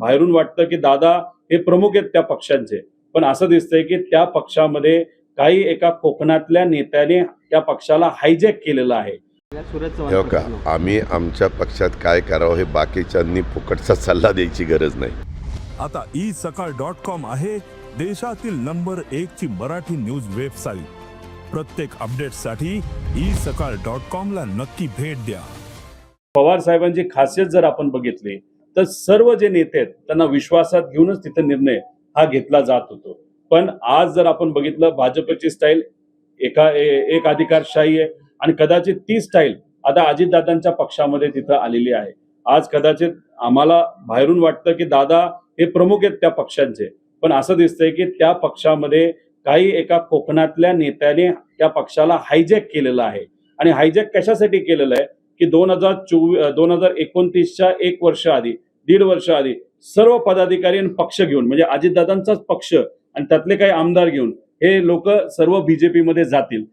बाहेरून वाटतं की दादा हे प्रमुख आहेत त्या पक्षांचे. पण असं दिसतंय की त्या पक्षामध्ये काही एका कोकणातल्या नेत्याने त्या पक्षाला हायजॅक केलेलं आहे. हो का. आम्ही आमच्या पक्षात काय करावं हे बाकीच्यांनी फुकटचा सल्ला द्यायची गरज नाही. आता ई सकाळ डॉट कॉम आहे देशातील नंबर एक ची मराठी न्यूज वेबसाईट प्रत्येक अपडेटसाठी ई सकाळ डॉट कॉम ला नक्की भेट द्या. पवार साहेबांची खासियत जर आपण बघितली तर सर्व जे नेते आहेत त्यांना विश्वासात घेऊनच तिथं निर्णय हा घेतला जात होतो. पण आज जर आपण बघितलं भाजपची स्टाईल एका एक अधिकारशाही आहे आणि कदाचित ती स्टाईल आता अजितदादांच्या पक्षामध्ये तिथं आलेली आहे. आज कदाचित आम्हाला बाहेरून वाटतं की दादा हे प्रमुख आहेत त्या पक्षांचे पण असं दिसतंय की त्या पक्षामध्ये काही एका कोकणातल्या नेत्याने त्या पक्षाला हायजॅक केलेलं आहे. आणि हायजॅक कशासाठी केलेलं आहे? की दोन हजार चोवीस दोन हजार एकोणतीसच्या एक वर्ष आधी दीड वर्ष आधी सर्व पदाधिकारी आणि पक्ष घेऊन म्हणजे अजितदादांचाच पक्ष आणि त्यातले काही आमदार घेऊन हे लोक सर्व बीजेपी मध्ये जातील.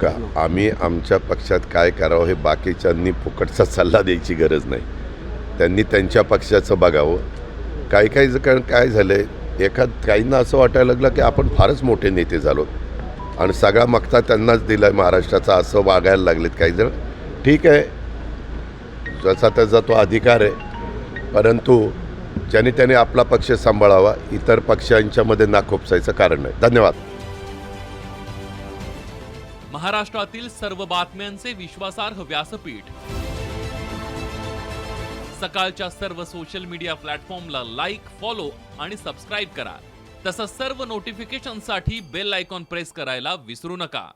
का आम्ही आमच्या पक्षात काय करावं हे बाकीच्यांनी फुकटचा सल्ला द्यायची गरज नाही. त्यांनी त्यांच्या पक्षाचं बघावं. काही काही कारण काय झालंय एखाद काहींना असं वाटायला लागलं की आपण फारच मोठे नेते झालो. आणि सगळा मक्ता त्यांनाच दिलाय महाराष्ट्राचा असं वागायला लागलेत काही जण. ठीक आहे. जसा त्याचा तो अधिकार आहे. परंतु ज्याने त्याने आपला पक्ष सांभाळावा इतर पक्षांच्यामध्ये नाखोपसायचं कारण नाही. धन्यवाद. महाराष्ट्रातील सर्व बातम्यांचे विश्वासार्ह व्यासपीठ. सकाळच्या सर्व सोशल मीडिया प्लॅटफॉर्मला लाईक फॉलो आणि सबस्क्राईब करा. तसंच सर्व नोटिफिकेशनसाठी बेल आयकॉन प्रेस करायला विसरू नका.